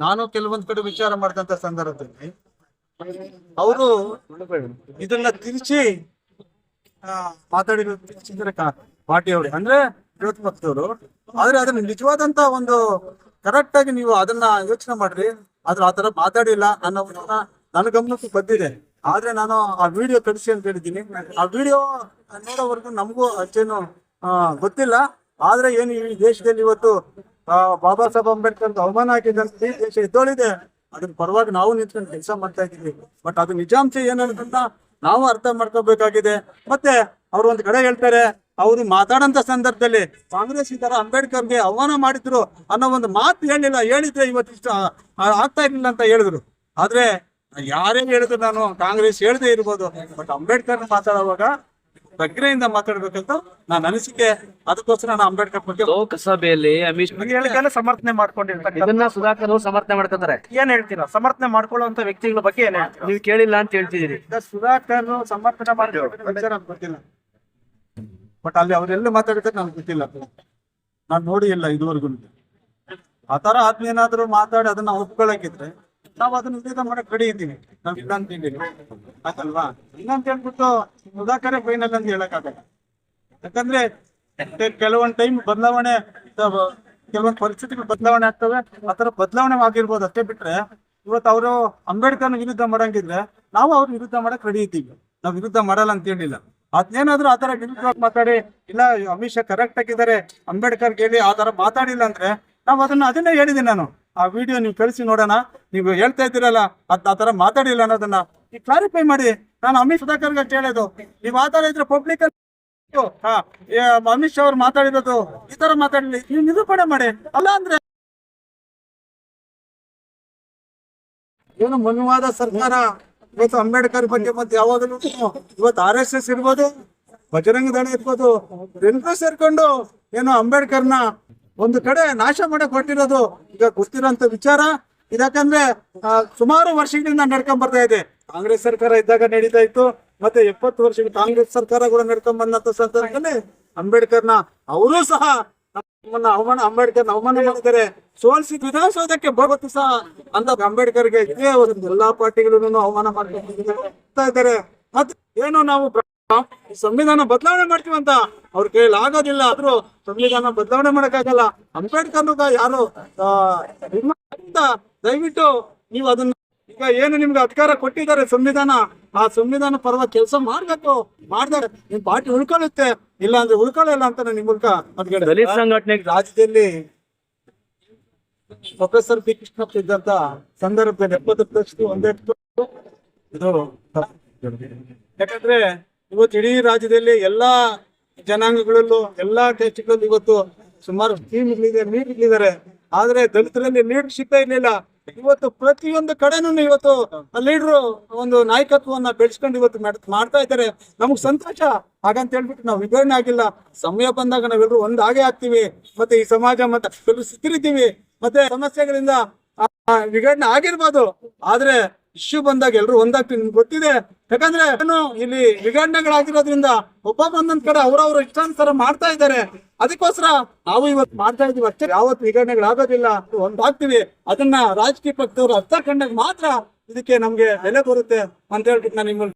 ನಾನು ಕೆಲವೊಂದ್ ಕಡೆ ವಿಚಾರ ಮಾಡಿದಂತ ಸಂದರ್ಭದಲ್ಲಿ ಅವರು ಇದನ್ನ ತಿರುಚಿ ಮಾತಾಡಿರೋ ತಿರುಚಿದ್ರೆ ಕಾ- ಅಂದ್ರೆ ವಿರೋಧ ಪಕ್ಷದವರು. ಆದ್ರೆ ಅದನ್ನ ನಿಜವಾದಂತ ಒಂದು ಕರೆಕ್ಟ್ ಆಗಿ ನೀವು ಅದನ್ನ ಯೋಚನೆ ಮಾಡ್ರಿ. ಆದ್ರೆ ಆತರ ಮಾತಾಡಿಲ್ಲ ಅನ್ನೋದನ್ನ ನನ್ನ ಗಮನಕ್ಕೆ ಬಂದಿದೆ. ಆದ್ರೆ ನಾನು ಆ ವಿಡಿಯೋ ಕಳಿಸಿ ಅಂತ ಹೇಳಿದ್ದೀನಿ. ಆ ವಿಡಿಯೋ ನೋಡೋವರೆಗೂ ನಮಗೂ ಆ, ಗೊತ್ತಿಲ್ಲ. ಆದ್ರೆ ಏನು ಈ ದೇಶದಲ್ಲಿ ಇವತ್ತು ಬಾಬಾ ಸಾಹೇಬ್ ಅಂಬೇಡ್ಕರ್ ಅವಮಾನ ಹಾಕಿದಂತ ಈ ದೇಶ ಎದ್ದೋಳಿದೆ ಅದ್ರ ಪರವಾಗಿ ನಾವು ನಿಂತ್ಕೊಂಡು ಕೆಲಸ ಮಾಡ್ತಾ ಇದ್ದೀವಿ. ಬಟ್ ಅದು ನಿಜಾಂಶ ಏನಂತ ನಾವು ಅರ್ಥ ಮಾಡ್ಕೋಬೇಕಾಗಿದೆ. ಮತ್ತೆ ಅವ್ರು ಒಂದ್ ಕಡೆ ಹೇಳ್ತಾರೆ, ಅವರು ಮಾತಾಡಂತ ಸಂದರ್ಭದಲ್ಲಿ ಕಾಂಗ್ರೆಸ್ ಇದ್ದಾರ ಅಂಬೇಡ್ಕರ್ಗೆ ಅವಮಾನ ಮಾಡಿದ್ರು ಅನ್ನೋ ಒಂದು ಮಾತು ಹೇಳಿಲ್ಲ. ಹೇಳಿದ್ರೆ ಇವತ್ತಿಷ್ಟು ಆಗ್ತಾ ಇರ್ಲಿಲ್ಲ ಅಂತ ಹೇಳಿದ್ರು. ಆದ್ರೆ ಯಾರೇ ಹೇಳಿದ್ರು ನಾನು ಕಾಂಗ್ರೆಸ್ ಹೇಳದೆ ಇರ್ಬೋದು. ಬಟ್ ಅಂಬೇಡ್ಕರ್ ಮಾತಾಡುವಾಗ ಬಗ್ಗೆಯಿಂದ ಮಾತಾಡ್ಬೇಕಂತ ನಾನು ಅನಿಸಿಕೆ ಅದಕ್ಕೋಸ್ಕರ ನಾನು ಅಂಬೇಡ್ಕರ್ ಬಗ್ಗೆ ಲೋಕಸಭೆಯಲ್ಲಿ ಅಮಿತ್ ಶಾ ಹೇಳಿಕೆಲ್ಲ ಸಮರ್ಥನೆ ಮಾಡ್ಕೊಂಡಿರ್ತಾರೆ ಇದನ್ನ ಸುಧಾಕರ್ ಅವ್ರು ಸಮರ್ಥನೆ ಮಾಡ್ಕೊತಾರೆ ಏನ್ ಹೇಳ್ತೀರಾ? ಸಮರ್ಥನೆ ಮಾಡ್ಕೊಳ್ಳುವಂತ ವ್ಯಕ್ತಿಗಳ ಬಗ್ಗೆ ಏನ್ ಹೇಳ್ತೀರಾ? ನೀವು ಕೇಳಿಲ್ಲ ಅಂತ ಹೇಳ್ತಿದ್ದೀರಿ. ಸುಧಾಕರ್ ಸಮರ್ಥನೆ ಮಾಡ್ತೀವಿ ನನಗೆ ಗೊತ್ತಿಲ್ಲ. ಬಟ್ ಅಲ್ಲಿ ಅವರೆಲ್ಲ ಮಾತಾಡಿದ್ರೆ ನಾನು ಗೊತ್ತಿಲ್ಲ. ನಾನು ನೋಡಿ ಇಲ್ಲ ಇದುವರೆಗೂ. ಆ ತರ ಆದ್ಮೇನಾದ್ರೂ ಮಾತಾಡಿ ಅದನ್ನ ಒಪ್ಕೊಳಕಿದ್ರೆ ನಾವು ಅದನ್ನ ವಿರೋಧ ಮಾಡಕ್ ರೆಡಿ ಇದ್ದೀವಿ. ನಾವ್ ಇಲ್ಲ ಅಂತ ಇಲ್ಲ ಅಂತ ಹೇಳ್ಬಿಟ್ಟು ಸುಧಾಕರೇ ಫೈನಲ್ ಅಂತ ಹೇಳಕ್ಕಾಗಲ್ಲ ಯಾಕಂದ್ರೆ ಕೆ- ಕೆಲವೊಂದ್ ಟೈಮ್ ಬದಲಾವಣೆ ಕೆಲವೊಂದ್ ಪರಿಸ್ಥಿತಿಗಳು ಬದಲಾವಣೆ ಆಗ್ತವೆ. ಆತರ ತರ ಬದಲಾವಣೆ ಆಗಿರ್ಬೋದು ಅಷ್ಟೇ ಬಿಟ್ರೆ, ಇವತ್ತು ಅವರು ಅಂಬೇಡ್ಕರ್ನ ವಿರುದ್ಧ ಮಾಡಂಗಿದ್ರೆ ನಾವು ಅವ್ರ ವಿರುದ್ಧ ಮಾಡಕ್ ರೆಡಿ ಇದ್ದೀವಿ. ನಾವು ವಿರುದ್ಧ ಮಾಡಲ್ಲ ಅಂತ ಹೇಳಿಲ್ಲ. ಅದೇನಾದ್ರೂ ಆತರ ತರ ವಿರುದ್ಧವಾಗಿ ಮಾತಾಡಿ, ಇಲ್ಲ, ಅಮಿತ್ ಶಾ ಕರೆಕ್ಟ್ ಆಗಿದ್ದಾರೆ ಅಂಬೇಡ್ಕರ್ ಕೇಳಿ ಆತರ ತರ ಮಾತಾಡಿಲ್ಲ ಅಂದ್ರೆ ನಾವು ಅದನ್ನ ಅದನ್ನೇ ಹೇಳಿದ್ದೀನಿ ನಾನು. ಆ ವಿಡಿಯೋ ನೀವು ಕಳಿಸಿ ನೋಡೋಣ. ನೀವು ಹೇಳ್ತಾ ಇದ್ದೀರಲ್ಲ ಅದ್ ಆ ತರ ಮಾತಾಡಿಲ್ಲ ಅನ್ನೋದನ್ನ ಈ ಕ್ಲಾರಿಫೈ ಮಾಡಿ. ನಾನು ಅಮಿತ್ ಸುಧಾಕರ್ ಅಷ್ಟೇ ಹೇಳೋದು ನೀವು ಮಾತಾಡಿದ್ರೆ ಪಬ್ಲಿಕ್ ಹಾ ಏ, ಅಮಿತ್ ಶಾ ಅವ್ರು ಮಾತಾಡಿರೋದು ಈ ತರ ಮಾತಾಡಲಿ. ನೀವು ನಿರೂಪಣೆ ಮಾಡಿ. ಅಲ್ಲ ಅಂದ್ರೆ ಏನು ಮನುವಾದ ಸರ್ಕಾರ? ಇವತ್ತು ಅಂಬೇಡ್ಕರ್ ಬಗ್ಗೆ ಮತ್ತೆ ಯಾವಾಗಲೂ ಇವತ್ತು ಆರ್ ಎಸ್ ಎಸ್ ಇರ್ಬೋದು ಬಜರಂಗ ದಳ ಇರ್ಬೋದು ಸೇರ್ಕೊಂಡು ಏನು ಅಂಬೇಡ್ಕರ್ನ ಒಂದು ಕಡೆ ನಾಶ ಮಾಡಕ್ ಹೊರಟಿರೋದು ಈಗ ಗೊತ್ತಿರೋಂತ ವಿಚಾರ. ಇದಕ್ಕಂದ್ರೆ ಸುಮಾರು ವರ್ಷಗಳಿಂದ ನಡ್ಕೊಂಡ್ ಬರ್ತಾ ಇದೆ. ಕಾಂಗ್ರೆಸ್ ಸರ್ಕಾರ ಇದ್ದಾಗ ನಡೀತಾ ಇತ್ತು. ಮತ್ತೆ ಎಪ್ಪತ್ತು ವರ್ಷ ಕಾಂಗ್ರೆಸ್ ಸರ್ಕಾರ ಕೂಡ ನಡ್ಕೊಂಡ್ ಬಂದಂತ ಸಂದರ್ಭದಲ್ಲಿ ಅಂಬೇಡ್ಕರ್ನ ಅವರು ಸಹ ನಮ್ಮನ್ನ ಅವಮಾನ ಅಂಬೇಡ್ಕರ್ ಅವಮಾನ ಮಾಡಿದ್ದಾರೆ. ಸೋಲ್ಸಿ ವಿಧಾನಸೌಧಕ್ಕೆ ಬರುತ್ತೆ ಸಹ ಅಂತ ಅಂಬೇಡ್ಕರ್ಗೆ ಇದೇ ಒಂದು ಎಲ್ಲಾ ಪಾರ್ಟಿಗಳನ್ನು ಅವಮಾನ ಮಾಡ್ತಾ ಇದ್ದಾರೆ. ಮತ್ತೆ ಏನು ನಾವು ಸಂವಿಧಾನ ಬದಲಾವಣೆ ಮಾಡ್ತೀವಂತ ಅಂತ ಅವ್ರ ಕೈಯಲ್ಲಿ ಆಗೋದಿಲ್ಲ. ಆದ್ರೂ ಸಂವಿಧಾನ ಬದಲಾವಣೆ ಮಾಡಕ್ಕಾಗಲ್ಲ. ಅಂಬೇಡ್ಕರ್ನುಗ ಯಾರು ದಯವಿಟ್ಟು ನೀವು ಅದನ್ನ ಈಗ ಏನು ನಿಮ್ಗೆ ಅಧಿಕಾರ ಕೊಟ್ಟಿದ್ದಾರೆ ಸಂವಿಧಾನ? ಆ ಸಂವಿಧಾನ ಪರವ ಕೆಲಸ ಮಾಡ್ಬೇಕು. ಮಾಡ್ದಾರೆ ನಿಮ್ ಪಾರ್ಟಿ ಉಳ್ಕೊಳ್ಳುತ್ತೆ. ಇಲ್ಲ ಅಂದ್ರೆ ಉಳ್ಕೊಳ್ಳಲ್ಲ ಅಂತ ನಾನು ನಿಮ್ ಮೂಲಕ ಸಂಘಟನೆ ದಲಿತ ಸಂಘಟನೆಗೆ ರಾಜ್ಯದಲ್ಲಿ ಪ್ರೊಫೆಸರ್ ಪಿ ಕೃಷ್ಣಪ್ಪ ಇದ್ದಂತ ಸಂದರ್ಭದಲ್ಲಿ ಎಪ್ಪತ್ತು ಒಂದೇ ಇದು ಯಾಕಂದ್ರೆ ಇವತ್ತು ಇಡೀ ರಾಜ್ಯದಲ್ಲಿ ಎಲ್ಲಾ ಜನಾಂಗಗಳಲ್ಲೂ ಎಲ್ಲಾ ಟೆಸ್ಟ್ಗಳಲ್ಲೂ ಇವತ್ತು ಸುಮಾರು ಟೀಮ್ಗಳಿದೆ ನೀಟ್ಗಳಿದ್ದಾರೆ ಆದ್ರೆ ದಲಿತರಲ್ಲಿ ನೀಟ್ ಸಿಗ್ತಾ ಇರ್ಲಿಲ್ಲ. ಇವತ್ತು ಪ್ರತಿಯೊಂದು ಕಡೆನೂ ಇವತ್ತು ಲೀಡ್ರು ಒಂದು ನಾಯಕತ್ವವನ್ನ ಬೆಳೆಸ್ಕೊಂಡು ಇವತ್ತು ಮಾಡ್- ಮಾಡ್ತಾ ಇದ್ದಾರೆ. ನಮಗ್ ಸಂತೋಷ. ಹಾಗಂತ ಹೇಳ್ಬಿಟ್ಟು ನಾವು ವಿವರಣೆ ಆಗಿಲ್ಲ. ಸಮಯ ಬಂದಾಗ ನಾವೆಲ್ಲರೂ ಒಂದ್ ಹಾಗೆ ಆಗ್ತೀವಿ. ಮತ್ತೆ ಈ ಸಮಾಜ ಮತ್ತೆ ಕೆಲವು ಮತ್ತೆ ಸಮಸ್ಯೆಗಳಿಂದ ವಿಘಟನೆ ಆಗಿರ್ಬೋದು. ಆದ್ರೆ ಇಶ್ಯೂ ಬಂದಾಗ ಎಲ್ಲರೂ ಒಂದಾಗ್ತೀನಿ ನಿಮ್ಗೆ ಗೊತ್ತಿದೆ. ಯಾಕಂದ್ರೆ ಏನು ಇಲ್ಲಿ ಒಬ್ಬ ಬಂದಂತ ಕಡೆ ಅವ್ರವ್ರ ಇಷ್ಟಾನುಸಾರ ಮಾಡ್ತಾ ಇದ್ದಾರೆ. ಅದಕ್ಕೋಸ್ಕರ ನಾವು ಇವತ್ತು ಮಾಡ್ತಾ ಇದೀವಿ ಅಷ್ಟೇ. ಯಾವತ್ತು ವಿಘಟನೆಗಳಾಗೋದಿಲ್ಲ. ಒಂದಾಗ್ತೀವಿ. ಅದನ್ನ ರಾಜಕೀಯ ಪಕ್ಷದವರು ಅರ್ಥ ಕಂಡಾಗ ಮಾತ್ರ ಇದಕ್ಕೆ ನಮ್ಗೆ ಬೆಲೆ ಬರುತ್ತೆ ಅಂತ ಹೇಳ್ಬಿಟ್ಟು ನಾನು ನಿಮ್ಮಲ್ಲಿ